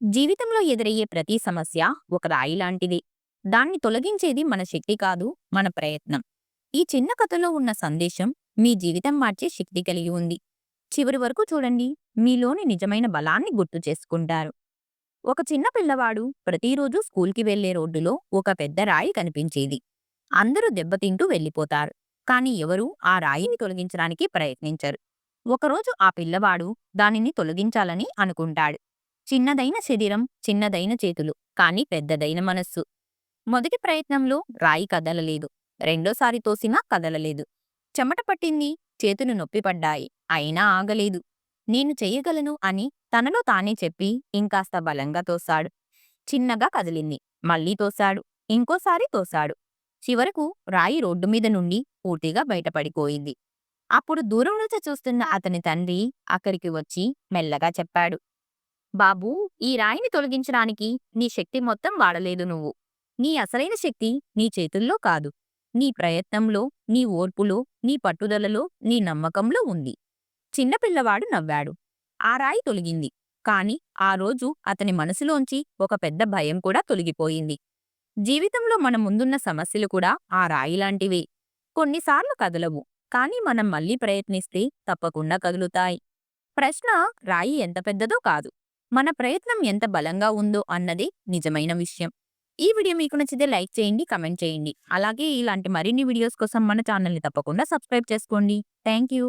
జీవితంలో ఎదురయ్యే ప్రతి సమస్య ఒక రాయి లాంటిది. దాన్ని తొలగించేది మన శక్తి కాదు మన ప్రయత్నం. ఈ చిన్న కథలో ఉన్న సందేశం మీ జీవితం మార్చే శక్తి కలిగి ఉంది. చివరి వరకు చూడండి మీలోని నిజమైన బలాన్ని గుర్తు చేసుకుంటారు. ఒక చిన్న పిల్లవాడు ప్రతిరోజు స్కూల్కి వెళ్ళే రోడ్డులో ఒక పెద్ద రాయి కనిపించేది. అందరూ దెబ్బతింటూ వెళ్ళిపోతారు కాని ఎవరూ ఆ రాయిని తొలగించడానికి ప్రయత్నించరు. ఒకరోజు ఆ పిల్లవాడు దానిని తొలగించాలని అనుకుంటాడు. చిన్నదైన శరీరం చిన్నదైన చేతులు కాని పెద్దదైన మనస్సు. మొదటి ప్రయత్నంలో రాయి కదలలేదు. రెండోసారి తోసినా కదలలేదు. చెమట పట్టింది చేతులు నొప్పిపడ్డాయి అయినా ఆగలేదు. నేను చెయ్యగలను అని తనలో తానే చెప్పి ఇంకాస్త బలంగా తోశాడు. చిన్నగా కదిలింది. మళ్ళీ తోశాడు. ఇంకోసారి తోశాడు. చివరకు రాయి రోడ్డు మీద నుండి పూర్తిగా బయటపడిపోయింది. అప్పుడు దూరం నుంచి చూస్తున్న అతని తండ్రి అక్కడికి వచ్చి మెల్లగా చెప్పాడు. బాబూ ఈ రాయిని తొలగించడానికి నీ శక్తి మొత్తం వాడలేదు నువ్వు. నీ అసలైన శక్తి నీ చేతుల్లో కాదు. నీ ప్రయత్నంలో నీ ఓర్పులో నీ పట్టుదలలో నీ నమ్మకంలో ఉంది. చిన్నపిల్లవాడు నవ్వాడు. ఆ రాయి తొలగింది. కాని ఆ రోజు అతని మనసులోంచి ఒక పెద్ద భయం కూడా తొలగిపోయింది. జీవితంలో మన ముందున్న సమస్యలు కూడా ఆ రాయి లాంటివే. కొన్నిసార్లు కదలవు. కాని మనం మళ్ళీ ప్రయత్నిస్తే తప్పకుండా కదులుతాయి. ప్రశ్న రాయి ఎంత పెద్దదో కాదు. మన ప్రయత్నం ఎంత బలంగా ఉందో అన్నది నిజమైన విషయం. ఈ వీడియో మీకు నచ్చితే లైక్ చేయండి కమెంట్ చేయండి. అలాగే ఇలాంటి మరిన్ని వీడియోస్ కోసం మన ఛానల్ని తప్పకుండా సబ్స్క్రైబ్ చేసుకోండి. Thank you